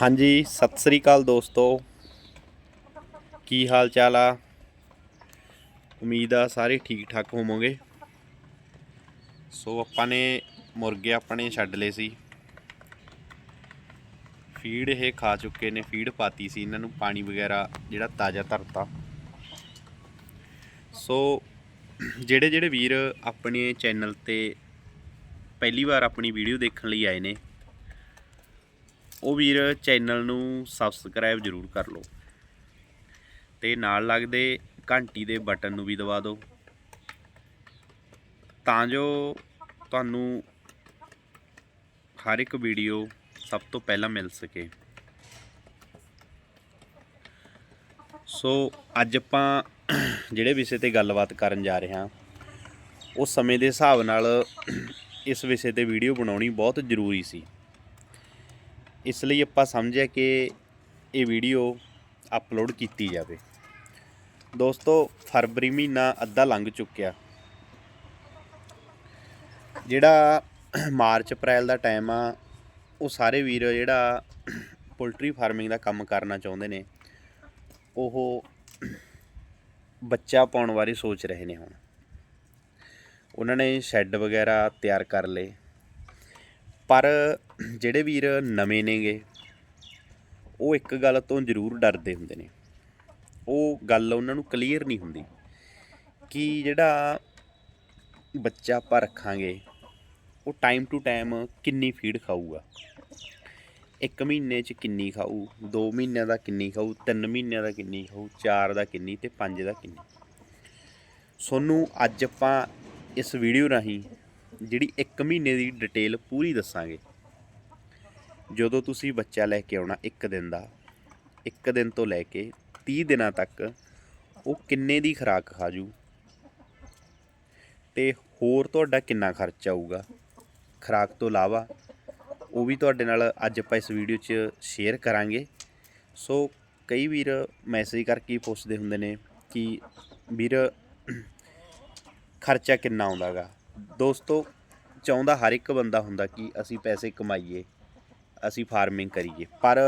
ਹਾਂਜੀ, ਸਤਿ ਸ੍ਰੀ ਅਕਾਲ ਦੋਸਤੋ। ਕੀ ਹਾਲ ਚਾਲ ਆ? ਉਮੀਦ ਆ ਸਾਰੇ ਠੀਕ ਠਾਕ ਹੋਵੋਗੇ। ਸੋ ਆਪਾਂ ਨੇ ਮੁਰਗੇ ਆਪਣੇ ਛੱਡ ਲਏ ਸੀ। ਫੀਡ ਇਹ ਖਾ ਚੁੱਕੇ ਨੇ, ਫੀਡ ਪਾਤੀ ਸੀ ਇਹਨਾਂ ਨੂੰ, ਪਾਣੀ ਵਗੈਰਾ ਜਿਹੜਾ ਤਾਜ਼ਾ ਧਰਤਾ। ਸੋ ਜਿਹੜੇ ਜਿਹੜੇ ਵੀਰ ਆਪਣੇ ਚੈਨਲ ਤੇ ਪਹਿਲੀ ਵਾਰ ਆਪਣੀ ਵੀਡੀਓ ਦੇਖਣ ਲਈ ਆਏ ਨੇ ਉਹ ਵੀਰ ਚੈਨਲ ਨੂੰ ਸਬਸਕ੍ਰਾਈਬ ਜ਼ਰੂਰ ਕਰ ਲਓ। ਤੇ ਨਾਲ ਲੱਗਦੇ ਘੰਟੀ ਦੇ ਬਟਨ ਨੂੰ ਵੀ ਦਬਾ ਦਿਓ। ਤਾਂ ਜੋ ਤੁਹਾਨੂੰ ਹਰ ਇੱਕ ਵੀਡੀਓ ਸਭ ਤੋਂ ਪਹਿਲਾਂ ਮਿਲ ਸਕੇ। ਸੋ ਅੱਜ ਆਪਾਂ ਜਿਹੜੇ ਵਿਸ਼ੇ ਤੇ ਗੱਲਬਾਤ ਕਰਨ ਜਾ ਰਹੇ ਹਾਂ, ਉਹ ਸਮੇਂ ਦੇ ਹਿਸਾਬ ਨਾਲ ਇਸ ਵਿਸ਼ੇ ਤੇ ਵੀਡੀਓ ਬਣਾਉਣੀ ਬਹੁਤ ਜ਼ਰੂਰੀ ਸੀ। ਇਸ ਲਈ ਆਪਾਂ ਸਮਝਿਆ ਕਿ ਇਹ ਵੀਡੀਓ ਅਪਲੋਡ ਕੀਤੀ ਜਾਵੇ। ਦੋਸਤੋ, ਫਰਵਰੀ ਮਹੀਨਾ ਅੱਧਾ ਲੰਘ ਚੁੱਕਿਆ। ਜਿਹੜਾ ਮਾਰਚ, ਅਪ੍ਰੈਲ ਦਾ ਟਾਈਮ ਆ, ਉਹ ਸਾਰੇ ਵੀਰ ਜਿਹੜਾ ਪੋਲਟਰੀ ਫਾਰਮਿੰਗ ਦਾ ਕੰਮ ਕਰਨਾ ਚਾਹੁੰਦੇ ਨੇ, ਉਹ ਬੱਚਾ ਪਾਉਣ ਬਾਰੇ ਸੋਚ ਰਹੇ ਨੇ ਹੁਣ। ਉਹਨਾਂ ਨੇ ਸ਼ੈੱਡ ਵਗੈਰਾ ਤਿਆਰ ਕਰ ਲਏ। ਪਰ ਜਿਹੜੇ ਵੀਰ ਨਵੇਂ ਨੇਗੇ, ਉਹ ਇੱਕ ਗੱਲ ਤੋਂ ਜ਼ਰੂਰ ਡਰਦੇ ਹੁੰਦੇ ਨੇ। ਉਹ ਗੱਲ ਉਹਨਾਂ ਨੂੰ ਕਲੀਅਰ ਨਹੀਂ ਹੁੰਦੀ ਕਿ ਜਿਹੜਾ ਬੱਚਾ ਆਪਾਂ ਰੱਖਾਂਗੇ, ਉਹ ਟਾਈਮ ਟੂ ਟਾਈਮ ਕਿੰਨੀ ਫੀਡ ਖਾਊਗਾ। ਇੱਕ ਮਹੀਨੇ 'ਚ ਕਿੰਨੀ ਖਾਊ 2 ਮਹੀਨਿਆਂ ਦਾ ਕਿੰਨੀ ਖਾਊ 3 ਮਹੀਨਿਆਂ ਦਾ ਕਿੰਨੀ ਖਾਊ 4 ਦਾ ਕਿੰਨੀ ਤੇ 5 ਦਾ ਕਿੰਨੀ। ਸੋਨੂੰ ਅੱਜ ਆਪਾਂ ਇਸ ਵੀਡੀਓ ਰਾਹੀਂ ਜਿਹੜੀ 1 ਮਹੀਨੇ ਦੀ ਡਿਟੇਲ ਪੂਰੀ ਦੱਸਾਂਗੇ। ਜਦੋਂ ਤੁਸੀਂ ਬੱਚਾ ਲੈ ਕੇ ਆਉਣਾ ਇੱਕ ਦਿਨ ਦਾ, ਇੱਕ ਦਿਨ ਤੋਂ ਲੈ ਕੇ 30 ਦਿਨਾਂ ਤੱਕ, ਉਹ ਕਿੰਨੇ ਦੀ ਖੁਰਾਕ ਖਾਜੂ? ਤੇ ਹੋਰ ਤੁਹਾਡਾ ਕਿੰਨਾ ਖਰਚ ਆਊਗਾ? ਖੁਰਾਕ ਤੋਂ ਇਲਾਵਾ ਉਹ ਵੀ ਤੁਹਾਡੇ ਨਾਲ ਅੱਜ ਆਪਾਂ ਇਸ ਵੀਡੀਓ 'ਚ ਸ਼ੇਅਰ ਕਰਾਂਗੇ। ਸੋ ਕਈ ਵੀਰ ਮੈਸੇਜ ਕਰਕੇ ਪੁੱਛਦੇ ਹੁੰਦੇ ਨੇ ਕਿ ਵੀਰ, ਖਰਚਾ ਕਿੰਨਾ ਆਉਂਦਾਗਾ? ਦੋਸਤੋ, ਚਾਹੁੰਦਾ ਹਰ ਇੱਕ ਬੰਦਾ ਹੁੰਦਾ ਕਿ ਅਸੀਂ ਪੈਸੇ ਕਮਾਈਏ। ਅਸੀਂ ਫਾਰਮਿੰਗ ਕਰੀਏ। ਪਰ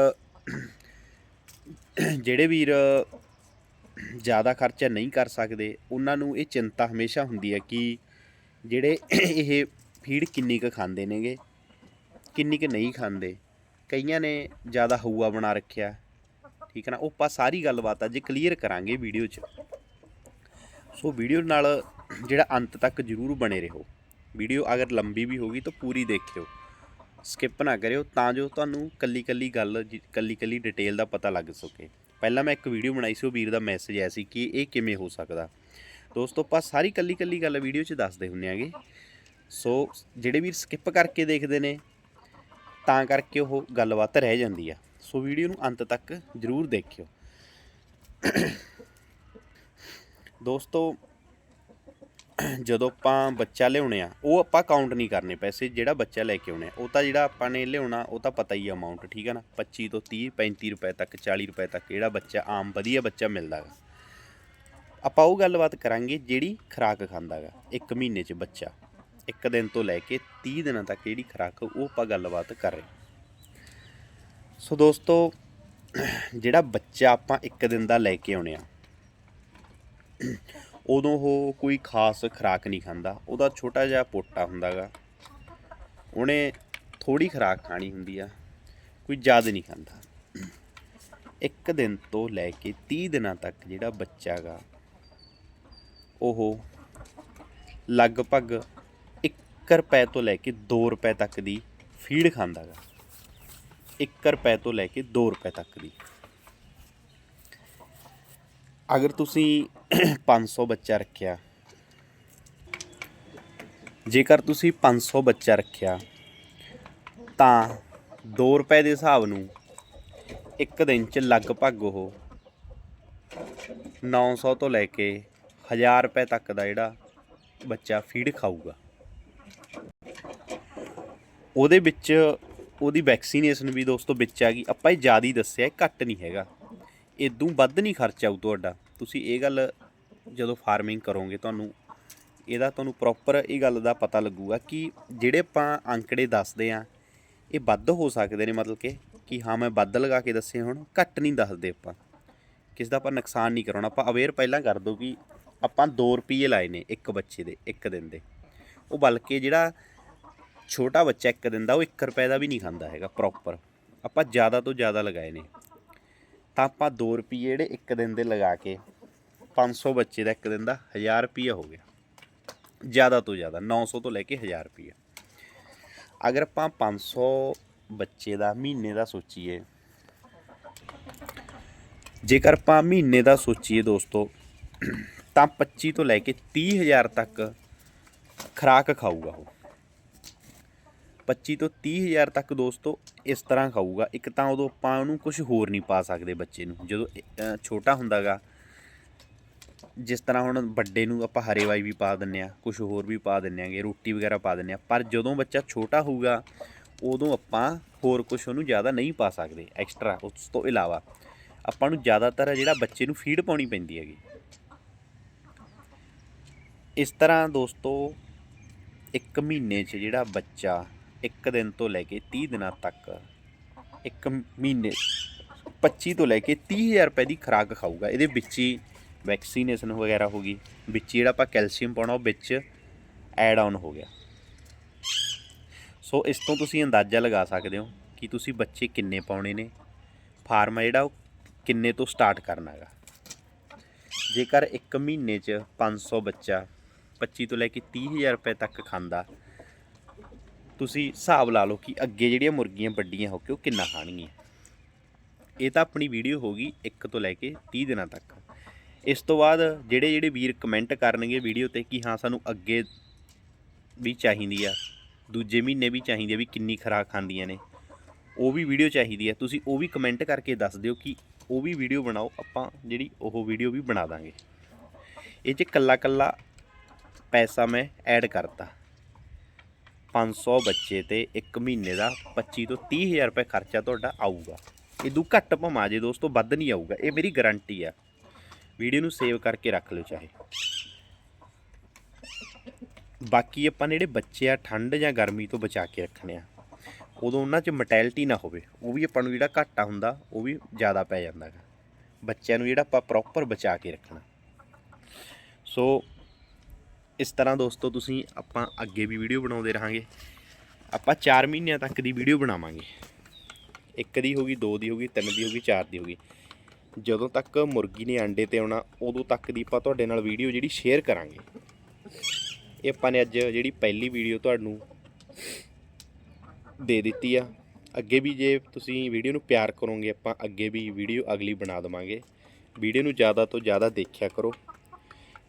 ਜਿਹੜੇ ਵੀਰ ਜ਼ਿਆਦਾ ਖਰਚਾ ਨਹੀਂ ਕਰ ਸਕਦੇ, ਉਹਨਾਂ ਨੂੰ ਇਹ ਚਿੰਤਾ ਹਮੇਸ਼ਾ ਹੁੰਦੀ ਹੈ ਕਿ ਜਿਹੜੇ ਇਹ ਫੀਡ ਕਿੰਨੀ ਕੁ ਖਾਂਦੇ ਨੇਗੇ, ਕਿੰਨੀ ਕੁ ਨਹੀਂ ਖਾਂਦੇ। ਕਈਆਂ ਨੇ ਜ਼ਿਆਦਾ ਹਊਆ ਬਣਾ ਰੱਖਿਆ, ਠੀਕ ਹੈ ਨਾ? ਉਹ ਆਪਾਂ ਸਾਰੀ ਗੱਲਬਾਤ ਅੱਜ ਕਲੀਅਰ ਕਰਾਂਗੇ ਵੀਡੀਓ 'ਚ। ਸੋ ਵੀਡੀਓ ਨਾਲ ਜਿਹੜਾ ਅੰਤ ਤੱਕ ਜ਼ਰੂਰ ਬਣੇ ਰਹੋ। ਵੀਡੀਓ ਅਗਰ ਲੰਬੀ ਵੀ ਹੋਗੀ ਤਾਂ ਪੂਰੀ ਦੇਖਿਓ। ਸਕਿਪ ਨਾ ਕਰਿਓ, ਤਾਂ ਜੋ ਤੁਹਾਨੂੰ ਕੱਲੀ ਕੱਲੀ ਗੱਲ ਜੀ- ਕੱਲੀ ਕੱਲੀ ਡਿਟੇਲ ਦਾ ਪਤਾ ਲੱਗ ਸਕੇ। ਪਹਿਲਾਂ ਮੈਂ ਇੱਕ ਵੀਡੀਓ ਬਣਾਈ ਸੀ, ਉਹ ਵੀਰ ਦਾ ਮੈਸੇਜ ਆਇਆ ਸੀ ਕਿ ਇਹ ਕਿਵੇਂ ਹੋ ਸਕਦਾ। ਦੋਸਤੋ, ਆਪਾਂ ਸਾਰੀ ਕੱਲੀ ਕੱਲੀ ਗੱਲ ਵੀਡੀਓ 'ਚ ਦੱਸਦੇ ਹੁੰਨੇ ਆਗੇ। ਸੋ, ਜਿਹੜੇ ਵੀਰ ਸਕਿਪ ਕਰਕੇ ਦੇਖਦੇ ਨੇ, ਤਾਂ ਕਰਕੇ ਉਹ ਗੱਲਬਾਤ ਰਹਿ ਜਾਂਦੀ ਆ। ਸੋ ਵੀਡੀਓ ਨੂੰ ਅੰਤ ਤੱਕ ਜ਼ਰੂਰ ਦੇਖਿਓ। ਦੋਸਤੋ ਜਦੋਂ ਆਪਾਂ ਬੱਚਾ ਲਿਆਉਣੇ ਆ, ਉਹ ਆਪਾਂ ਕਾਊਂਟ ਨਹੀਂ ਕਰਨੇ ਪੈਸੇ, ਜਿਹੜਾ ਬੱਚਾ ਲੈ ਕੇ ਆਉਣੇ ਆ। ਉਹ ਤਾਂ ਜਿਹੜਾ ਆਪਾਂ ਨੇ ਲਿਆਉਣਾ, ਉਹ ਤਾਂ ਪਤਾ ਹੀ ਆ ਅਮਾਉਂਟ ਠੀਕ ਹੈ ਨਾ? 25 ਤੋਂ 30 35 ਰੁਪਏ ਤੱਕ 40 ਰੁਪਏ ਤੱਕ, ਜਿਹੜਾ ਬੱਚਾ ਆਮ ਵਧੀਆ ਬੱਚਾ ਮਿਲਦਾ ਗਾ। ਆਪਾਂ ਉਹ ਗੱਲਬਾਤ ਕਰਾਂਗੇ ਜਿਹੜੀ ਖੁਰਾਕ ਖਾਂਦਾ ਗਾ, ਇੱਕ ਮਹੀਨੇ 'ਚ ਬੱਚਾ। ਇੱਕ ਦਿਨ ਤੋਂ ਲੈ ਕੇ 30 ਦਿਨਾਂ ਤੱਕ ਜਿਹੜੀ ਖੁਰਾਕ, ਉਹ ਆਪਾਂ ਗੱਲਬਾਤ ਕਰ ਰਹੇ ਸੋ ਦੋਸਤੋ, ਜਿਹੜਾ ਬੱਚਾ ਆਪਾਂ ਇੱਕ ਦਿਨ ਦਾ ਲੈ ਕੇ ਆਉਣੇ ਆ ਉਦੋਂ ਉਹ ਕੋਈ ਖਾਸ ਖੁਰਾਕ ਨਹੀਂ ਖਾਂਦਾ। ਉਹਦਾ ਛੋਟਾ ਜਿਹਾ ਪੋਟਾ ਹੁੰਦਾਗਾ। ਉਹਨੇ ਥੋੜੀ ਖੁਰਾਕ ਖਾਣੀ ਹੁੰਦੀ ਆ। ਕੋਈ ਜ਼ਿਆਦਾ ਨਹੀਂ ਖਾਂਦਾ। ਇੱਕ ਦਿਨ ਤੋਂ ਲੈ ਕੇ 30 ਦਿਨਾਂ ਤੱਕ ਜਿਹੜਾ ਬੱਚਾ ਗਾ ਉਹ ਲਗਭਗ 1 ਰੁਪਏ ਤੋਂ ਲੈ ਕੇ 2 ਰੁਪਏ ਤੱਕ ਦੀ ਫੀਡ ਖਾਂਦਾ ਗਾ 1 ਰੁਪਏ ਤੋਂ ਲੈ ਕੇ 2 ਰੁਪਏ ਤੱਕ ਦੀ। ਅਗਰ ਤੁਸੀਂ 500 ਬੱਚਾ ਰੱਖਿਆ, ਜੇਕਰ ਤੁਸੀਂ 500 ਬੱਚਾ ਰੱਖਿਆ, ਤਾਂ 2 ਰੁਪਏ ਦੇ ਹਿਸਾਬ ਨੂੰ ਇੱਕ ਦਿਨ ਚ ਲਗਭਗ ਉਹ 900 ਤੋਂ ਲੈ ਕੇ 1000 ਰੁਪਏ ਤੱਕ ਦਾ ਜਿਹੜਾ ਬੱਚਾ ਫੀਡ ਖਾਊਗਾ। ਉਹਦੇ ਵਿੱਚ ਉਹਦੀ ਵੈਕਸੀਨੇਸ਼ਨ ਵੀ ਦੋਸਤੋ ਵਿੱਚ ਆ ਗਈ। ਆਪਾਂ ਇਹ ਜ਼ਿਆਦਾ ਹੀ ਦੱਸਿਆ ਘੱਟ ਨਹੀਂ ਹੈਗਾ। ਇਦੋਂ ਵੱਧ ਨਹੀਂ ਖਰਚਾ ਆਊ ਤੁਹਾਡਾ। ਤੁਸੀਂ ਇਹ ਗੱਲ ਜਦੋਂ ਫਾਰਮਿੰਗ ਕਰੋਗੇ, ਤੁਹਾਨੂੰ ਇਹਦਾ ਤੁਹਾਨੂੰ ਪ੍ਰੋਪਰ ਇਹ ਗੱਲ ਦਾ ਪਤਾ ਲੱਗੂਗਾ ਕਿ ਜਿਹੜੇ ਆਪਾਂ ਅੰਕੜੇ ਦੱਸਦੇ ਆ, ਇਹ ਵੱਧ ਹੋ ਸਕਦੇ ਨੇ ਮਤਲਬ ਕਿ ਕਿ ਹਾਂ ਮੈਂ ਵੱਧ ਲਗਾ ਕੇ ਦੱਸੇ ਹੁਣ, ਘੱਟ ਨਹੀਂ ਦੱਸਦੇ ਆਪਾਂ। ਕਿਸ ਦਾ ਆਪਾਂ ਨੁਕਸਾਨ ਨਹੀਂ ਕਰਾਉਣਾ। ਆਪਾਂ ਅਵੇਅਰ ਪਹਿਲਾਂ ਕਰ ਦੋ ਕਿ ਆਪਾਂ 2 ਰੁਪਏ ਲਾਏ ਨੇ ਇੱਕ ਬੱਚੇ ਦੇ, ਇੱਕ ਦਿਨ ਦੇ। ਉਹ ਬਲਕਿ ਜਿਹੜਾ ਛੋਟਾ ਬੱਚਾ ਇੱਕ ਦਿਨ ਦਾ, ਉਹ 1 ਰੁਪਏ ਦਾ ਵੀ ਨਹੀਂ ਖਾਂਦਾ ਹੈਗਾ ਪ੍ਰੋਪਰ ਆਪਾਂ ਜ਼ਿਆਦਾ ਤੋਂ ਜ਼ਿਆਦਾ ਲਗਾਏ ਨੇ। ਤਾਂ ਆਪਾਂ 2 ਰੁਪਏ ਜਿਹੜੇ ਇੱਕ ਦਿਨ ਦੇ ਲਗਾ ਕੇ 500 ਬੱਚੇ ਦਾ ਇੱਕ ਦਿਨ ਦਾ 1000 ਰੁਪਏ ਹੋ ਗਿਆ। ਜ਼ਿਆਦਾ ਤੋਂ ਜ਼ਿਆਦਾ 900 ਤੋਂ ਲੈ ਕੇ 1000 ਰੁਪਏ ਅਗਰ ਆਪਾਂ 500 ਬੱਚੇ ਦਾ ਮਹੀਨੇ ਦਾ ਸੋਚੀਏ, ਜੇਕਰ ਆਪਾਂ ਮਹੀਨੇ ਦਾ ਸੋਚੀਏ ਦੋਸਤੋ, ਤਾਂ 25 ਤੋਂ ਲੈ ਕੇ 30000 ਤੱਕ ਖਰਾਕ ਖਾਊਗਾ ਉਹ। 25 ਤੋਂ 30000 ਤੱਕ ਦੋਸਤੋ ਇਸ ਤਰ੍ਹਾਂ ਖਾਊਗਾ। ਇੱਕ ਤਾਂ ਉਦੋਂ ਆਪਾਂ ਉਹਨੂੰ ਕੁਝ ਹੋਰ ਨਹੀਂ ਪਾ ਸਕਦੇ ਬੱਚੇ ਨੂੰ। ਜਦੋਂ ਅ, ਛੋਟਾ ਹੁੰਦਾਗਾ ਜਿਸ ਤਰ੍ਹਾਂ ਹੁਣ ਵੱਡੇ ਨੂੰ ਆਪਾਂ ਹਰੇ ਵਾਈ ਵੀ ਪਾ ਦਿੰਨੇ ਆ ਕੁਝ ਹੋਰ ਵੀ ਪਾ ਦਿੰਨੇ ਆਗੇ ਰੋਟੀ ਵਗੈਰਾ ਪਾ ਦਿੰਨੇ ਆ ਪਰ ਜਦੋਂ ਬੱਚਾ ਛੋਟਾ ਹੋਊਗਾ ਉਦੋਂ ਆਪਾਂ ਹੋਰ ਕੁਝ ਉਹਨੂੰ ਜ਼ਿਆਦਾ ਨਹੀਂ ਪਾ ਸਕਦੇ ਐਕਸਟਰਾ ਉਸ ਤੋਂ ਇਲਾਵਾ। ਆਪਾਂ ਨੂੰ ਜ਼ਿਆਦਾਤਰ ਜਿਹੜਾ ਬੱਚੇ ਨੂੰ ਫੀਡ ਪਾਉਣੀ ਪੈਂਦੀ ਹੈਗੀ। ਇਸ ਤਰ੍ਹਾਂ ਦੋਸਤੋ ਇੱਕ ਮਹੀਨੇ 'ਚ ਜਿਹੜਾ ਬੱਚਾ ਇੱਕ ਦਿਨ ਤੋਂ ਲੈ ਕੇ 30 ਦਿਨਾਂ ਤੱਕ, ਇੱਕ ਮਹੀਨੇ 25 ਤੋਂ ਲੈ ਕੇ 30000 ਰੁਪਏ ਦੀ ਖੁਰਾਕ ਖਾਊਗਾ। ਇਹਦੇ ਵਿੱਚ ਹੀ ਵੈਕਸੀਨੇਸ਼ਨ ਵਗੈਰਾ ਹੋ ਗਈ, ਵਿੱਚ ਹੀ ਜਿਹੜਾ ਆਪਾਂ ਕੈਲਸ਼ੀਅਮ ਪਾਉਣਾ ਉਹ ਵਿੱਚ ਐਡ ਆਨ ਹੋ ਗਿਆ। ਸੋ ਇਸ ਤੋਂ ਤੁਸੀਂ ਅੰਦਾਜ਼ਾ ਲਗਾ ਸਕਦੇ ਹੋ ਕਿ ਤੁਸੀਂ ਬੱਚੇ ਕਿੰਨੇ ਪਾਉਣੇ ਨੇ, ਫਾਰਮ ਜਿਹੜਾ ਉਹ ਕਿੰਨੇ ਤੋਂ ਸਟਾਰਟ ਕਰਨਾ ਹੈਗਾ। ਜੇਕਰ ਇੱਕ ਮਹੀਨੇ 'ਚ 500 ਬੱਚਾ 25 ਤੋਂ ਲੈ ਕੇ 30000 ਰੁਪਏ ਤੱਕ ਖਾਂਦਾ ਤੁਸੀਂ ਹਿਸਾਬ ਲਾ ਲਓ ਕਿ ਅੱਗੇ ਜਿਹੜੀਆਂ ਮੁਰਗੀਆਂ ਵੱਡੀਆਂ ਹੋ ਕੇ ਉਹ ਕਿੰਨਾ ਖਾਣਗੀਆਂ। ਇਹ ਤਾਂ ਆਪਣੀ ਵੀਡੀਓ ਹੋਗੀ 1 ਤੋਂ ਲੈ ਕੇ 30 ਦਿਨਾਂ ਤੱਕ। ਇਸ ਤੋਂ ਬਾਅਦ ਜਿਹੜੇ ਜਿਹੜੇ ਵੀਰ ਕਮੈਂਟ ਕਰਨਗੇ ਵੀਡੀਓ ਤੇ ਕਿ ਹਾਂ ਸਾਨੂੰ ਅੱਗੇ ਵੀ ਚਾਹੀਦੀ ਆ, ਦੂਜੇ ਮਹੀਨੇ ਵੀ ਚਾਹੀਦੀ ਆ ਵੀ ਕਿੰਨੀ ਖੁਰਾਕ ਖਾਂਦੀਆਂ ਨੇ, ਉਹ ਵੀ ਵੀਡੀਓ ਚਾਹੀਦੀ ਆ। ਤੁਸੀਂ ਉਹ ਵੀ ਕਮੈਂਟ ਕਰਕੇ ਦੱਸ ਦਿਓ ਕਿ ਉਹ ਵੀ ਵੀਡੀਓ ਬਣਾਓ, ਆਪਾਂ ਜਿਹੜੀ ਉਹ ਵੀਡੀਓ ਵੀ ਬਣਾ ਦਾਂਗੇ। ਇਹ 'ਚ ਕੱਲਾ ਕੱਲਾ ਪੈਸਾ ਮੈਂ ਐਡ ਕਰਤਾ। 500 ਬੱਚੇ ਤੇ ਇੱਕ ਮਹੀਨੇ ਦਾ 25 ਤੋਂ 30000 ਰੁਪਏ ਖਰਚਾ ਤੁਹਾਡਾ ਆਊਗਾ। ਇਦੋਂ ਘੱਟ ਭਾਵੇਂ ਜੇ ਦੋਸਤੋ ਵੱਧ ਨਹੀਂ ਆਊਗਾ, ਇਹ ਮੇਰੀ ਗਾਰੰਟੀ ਆ। ਵੀਡੀਓ ਨੂੰ ਸੇਵ ਕਰਕੇ ਰੱਖ ਲਿਓ ਚਾਹੇ। ਬਾਕੀ ਆਪਾਂ ਨੇ ਜਿਹੜੇ ਬੱਚੇ ਆ, ਠੰਡ ਜਾਂ ਗਰਮੀ ਤੋਂ ਬਚਾ ਕੇ ਰੱਖਣੇ ਆ। ਉਦੋਂ ਉਹਨਾਂ 'ਚ ਮੋਟੈਲਿਟੀ ਨਾ ਹੋਵੇ, ਉਹ ਵੀ ਆਪਾਂ ਨੂੰ ਜਿਹੜਾ ਘਾਟਾ ਹੁੰਦਾ, ਉਹ ਵੀ ਜ਼ਿਆਦਾ ਪੈ ਜਾਂਦਾ ਗਾ ਬੱਚਿਆਂ ਨੂੰ ਜਿਹੜਾ ਆਪਾਂ ਪ੍ਰੋਪਰ ਬਚਾ ਕੇ ਰੱਖਣਾ। ਸੋ ਇਸ ਤਰ੍ਹਾਂ ਦੋਸਤੋ ਤੁਸੀਂ ਆਪਾਂ ਅੱਗੇ ਵੀ ਵੀਡੀਓ ਬਣਾਉਂਦੇ ਰਹਾਂਗੇ। ਆਪਾਂ 4 ਮਹੀਨਿਆਂ ਤੱਕ ਦੀ ਵੀਡੀਓ ਬਣਾਵਾਂਗੇ। ਇੱਕ ਦੀ ਹੋਗੀ ਦੋ ਦੀ ਹੋਗੀ ਤਿੰਨ ਦੀ ਹੋਗੀ ਚਾਰ ਦੀ ਹੋਗੀ ਜਦੋਂ ਤੱਕ ਮੁਰਗੀ ਨੇ ਅੰਡੇ ਤੇ ਆਉਣਾ, ਉਦੋਂ ਤੱਕ ਦੀ ਆਪਾਂ ਤੁਹਾਡੇ ਨਾਲ ਵੀਡੀਓ ਜਿਹੜੀ ਸ਼ੇਅਰ ਕਰਾਂਗੇ। ਇਹ ਆਪਾਂ ਨੇ ਅੱਜ ਜਿਹੜੀ ਪਹਿਲੀ ਵੀਡੀਓ ਤੁਹਾਨੂੰ ਦੇ ਦਿੱਤੀ ਆ। ਅੱਗੇ ਵੀ ਜੇ ਤੁਸੀਂ ਵੀਡੀਓ ਨੂੰ ਪਿਆਰ ਕਰੋਗੇ, ਆਪਾਂ ਅੱਗੇ ਵੀ ਵੀਡੀਓ ਅਗਲੀ ਬਣਾ ਦਵਾਂਗੇ। ਵੀਡੀਓ ਨੂੰ ਜ਼ਿਆਦਾ ਤੋਂ ਜ਼ਿਆਦਾ ਦੇਖਿਆ ਕਰੋ।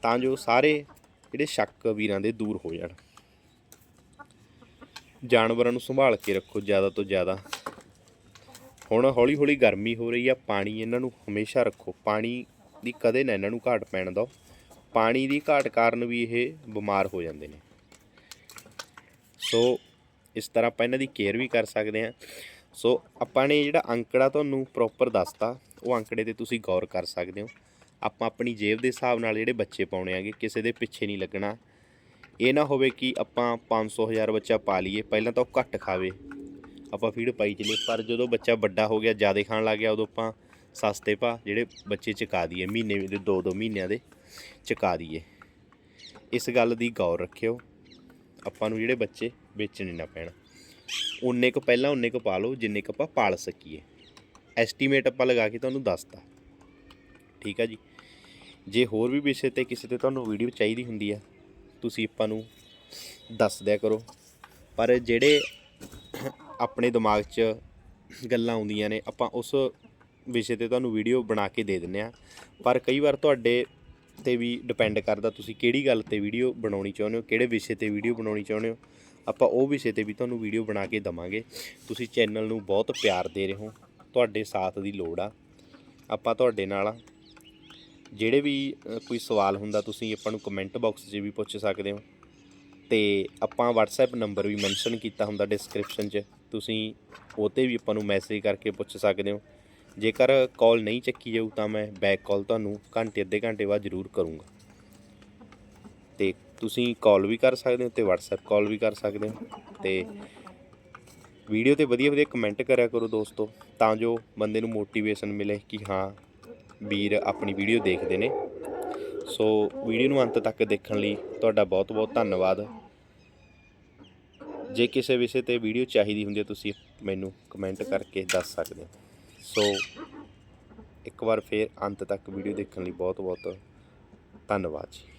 ਤਾਂ ਜੋ ਸਾਰੇ ਜਿਹੜੇ ਸ਼ੱਕ ਵੀਰਾਂ ਦੇ ਦੂਰ ਹੋ ਜਾਣ। ਜਾਨਵਰਾਂ ਨੂੰ ਸੰਭਾਲ ਕੇ ਰੱਖੋ ਜ਼ਿਆਦਾ ਤੋਂ ਜ਼ਿਆਦਾ। ਹੁਣ ਹੌਲੀ ਹੌਲੀ ਗਰਮੀ ਹੋ ਰਹੀ ਆ, ਪਾਣੀ ਇਹਨਾਂ ਨੂੰ ਹਮੇਸ਼ਾ ਰੱਖੋ। ਪਾਣੀ ਦੀ ਕਦੇ ਨਾ ਇਹਨਾਂ ਨੂੰ ਘਾਟ ਪੈਣ ਦਿਓ। ਪਾਣੀ ਦੀ ਘਾਟ ਕਾਰਨ ਵੀ ਇਹ ਬਿਮਾਰ ਹੋ ਜਾਂਦੇ ਨੇ। ਸੋ ਇਸ ਤਰ੍ਹਾਂ ਆਪਾਂ ਇਹਨਾਂ ਦੀ ਕੇਅਰ ਵੀ ਕਰ ਸਕਦੇ ਹਾਂ। ਸੋ ਆਪਾਂ ਨੇ ਜਿਹੜਾ ਅੰਕੜਾ ਤੁਹਾਨੂੰ ਪ੍ਰੋਪਰ ਦੱਸਤਾ, ਉਹ ਅੰਕੜੇ ਤੇ ਤੁਸੀਂ ਗੌਰ ਕਰ ਸਕਦੇ ਹੋ। ਆਪਾਂ ਆਪਣੀ ਜੇਬ ਦੇ ਹਿਸਾਬ ਨਾਲ ਜਿਹੜੇ ਬੱਚੇ ਪਾਉਣੇ ਆਗੇ ਕਿਸੇ ਦੇ ਪਿੱਛੇ ਨਹੀਂ ਲੱਗਣਾ। ਇਹ ਨਾ ਹੋਵੇ ਕਿ ਆਪਾਂ 500 ਹਜ਼ਾਰ ਬੱਚਾ ਪਾ ਲਈਏ, ਪਹਿਲਾਂ ਤਾਂ ਉਹ ਘੱਟ ਖਾਵੇ। ਆਪਾਂ ਫੀਡ ਪਾਈ ਚਲੇ ਪਰ ਜਦੋਂ ਬੱਚਾ ਵੱਡਾ ਹੋ ਗਿਆ, ਜ਼ਿਆਦਾ ਖਾਣ ਲੱਗ ਗਿਆ, ਉਦੋਂ ਆਪਾਂ ਸਸਤੇ ਭਾ ਜਿਹੜੇ ਬੱਚੇ ਚੁਕਾ ਦਈਏ, ਮਹੀਨੇ ਦੇ ਦੋ ਦੋ ਮਹੀਨਿਆਂ ਦੇ ਚੁਕਾ ਦਈਏ। ਇਸ ਗੱਲ ਦੀ ਗੌਰ ਰੱਖਿਓ, ਆਪਾਂ ਨੂੰ ਜਿਹੜੇ ਬੱਚੇ ਵੇਚਣੇ ਨਾ ਪੈਣ। ਉਨੇ ਕੁ ਪਹਿਲਾਂ ਉਨੇ ਕੁ ਪਾ ਲਓ, ਜਿੰਨੇ ਕੁ ਆਪਾਂ ਪਾਲ ਸਕੀਏ। ਐਸਟੀਮੇਟ ਆਪਾਂ ਲਗਾ ਕੇ ਤੁਹਾਨੂੰ ਦੱਸਤਾ। ਠੀਕ ਆ ਜੀ? ਜੇ ਹੋਰ ਵੀ ਵਿਸ਼ੇ ਤੇ ਕਿਸੇ ਤੇ ਤੁਹਾਨੂੰ ਵੀਡੀਓ ਚਾਹੀਦੀ ਹੁੰਦੀ ਆ, ਤੁਸੀਂ ਆਪਾਂ ਨੂੰ ਦੱਸ ਦਿਆ ਕਰੋ। ਪਰ ਜਿਹੜੇ ਆਪਣੇ ਦਿਮਾਗ 'ਚ ਗੱਲਾਂ ਆਉਂਦੀਆਂ ਨੇ, ਆਪਾਂ ਉਸ ਵਿਸ਼ੇ ਤੇ ਤੁਹਾਨੂੰ ਵੀਡੀਓ ਬਣਾ ਕੇ ਦੇ ਦਿੰਨੇ ਆ। ਪਰ ਕਈ ਵਾਰ ਤੁਹਾਡੇ ਤੇ ਵੀ ਡਿਪੈਂਡ ਕਰਦਾ ਤੁਸੀਂ ਕਿਹੜੀ ਗੱਲ ਤੇ ਵੀਡੀਓ ਬਣਾਉਣੀ ਚਾਹੁੰਦੇ ਹੋ, ਕਿਹੜੇ ਵਿਸ਼ੇ ਤੇ ਵੀਡੀਓ ਬਣਾਉਣੀ ਚਾਹੁੰਦੇ ਹੋ। ਆਪਾਂ ਉਹ ਵਿਸ਼ੇ ਤੇ ਵੀ ਤੁਹਾਨੂੰ ਵੀਡੀਓ ਬਣਾ ਕੇ ਦਵਾਂਗੇ। ਤੁਸੀਂ ਚੈਨਲ ਨੂੰ ਬਹੁਤ ਪਿਆਰ ਦੇ ਰਹੇ ਹੋ, ਤੁਹਾਡੇ ਸਾਥ ਦੀ ਲੋੜ ਆ। ਆਪਾਂ ਤੁਹਾਡੇ ਨਾਲ ਆ। ਜਿਹੜੇ ਵੀ ਕੋਈ ਸਵਾਲ ਹੁੰਦਾ, ਤੁਸੀਂ ਆਪਾਂ ਨੂੰ ਕਮੈਂਟ ਬਾਕਸ 'ਚ ਵੀ ਪੁੱਛ ਸਕਦੇ ਹੋ। ਤੇ ਆਪਾਂ WhatsApp ਨੰਬਰ ਵੀ ਮੈਂਸ਼ਨ ਕੀਤਾ ਹੁੰਦਾ ਡਿਸਕ੍ਰਿਪਸ਼ਨ 'ਚ। ਤੁਸੀਂ ਉਹ 'ਤੇ ਵੀ ਆਪਾਂ ਨੂੰ ਮੈਸੇਜ ਕਰਕੇ ਪੁੱਛ ਸਕਦੇ ਹੋ। ਜੇਕਰ ਕਾਲ ਨਹੀਂ ਚੱਕੀ ਜਾਊ ਤਾਂ ਮੈਂ ਬੈਕ ਕਾਲ ਤੁਹਾਨੂੰ ਘੰਟੇ, ਅੱਧੇ ਘੰਟੇ ਬਾਅਦ ਜ਼ਰੂਰ ਕਰੂੰਗਾ। ਤੇ ਤੁਸੀਂ ਕਾਲ ਵੀ ਕਰ ਸਕਦੇ ਹੋ ਤੇ WhatsApp ਕਾਲ ਵੀ ਕਰ ਸਕਦੇ ਹੋ। ਤੇ ਵੀਡੀਓ ਤੇ ਵਧੀਆ ਵਧੀਆ ਕਮੈਂਟ ਕਰਿਆ ਕਰੋ ਦੋਸਤੋ, ਤਾਂ ਜੋ ਬੰਦੇ ਨੂੰ ਮੋਟੀਵੇਸ਼ਨ ਮਿਲੇ ਕਿ ਹਾਂ ਵੀਰ ਆਪਣੀ ਵੀਡੀਓ ਦੇਖਦੇ ਨੇ। ਸੋ ਵੀਡੀਓ ਨੂੰ ਅੰਤ ਤੱਕ ਦੇਖਣ ਲਈ ਤੁਹਾਡਾ ਬਹੁਤ ਬਹੁਤ ਧੰਨਵਾਦ। ਜੇ ਕਿਸੇ ਵਿਸ਼ੇ ਤੇ ਵੀਡੀਓ ਚਾਹੀਦੀ ਹੁੰਦੀ ਹੈ, ਤੁਸੀਂ ਮੈਨੂੰ ਕਮੈਂਟ ਕਰਕੇ ਦੱਸ ਸਕਦੇ ਹੋ। ਸੋ ਇੱਕ ਵਾਰ ਫੇਰ ਅੰਤ ਤੱਕ ਵੀਡੀਓ ਦੇਖਣ ਲਈ ਬਹੁਤ ਬਹੁਤ ਧੰਨਵਾਦ ਜੀ।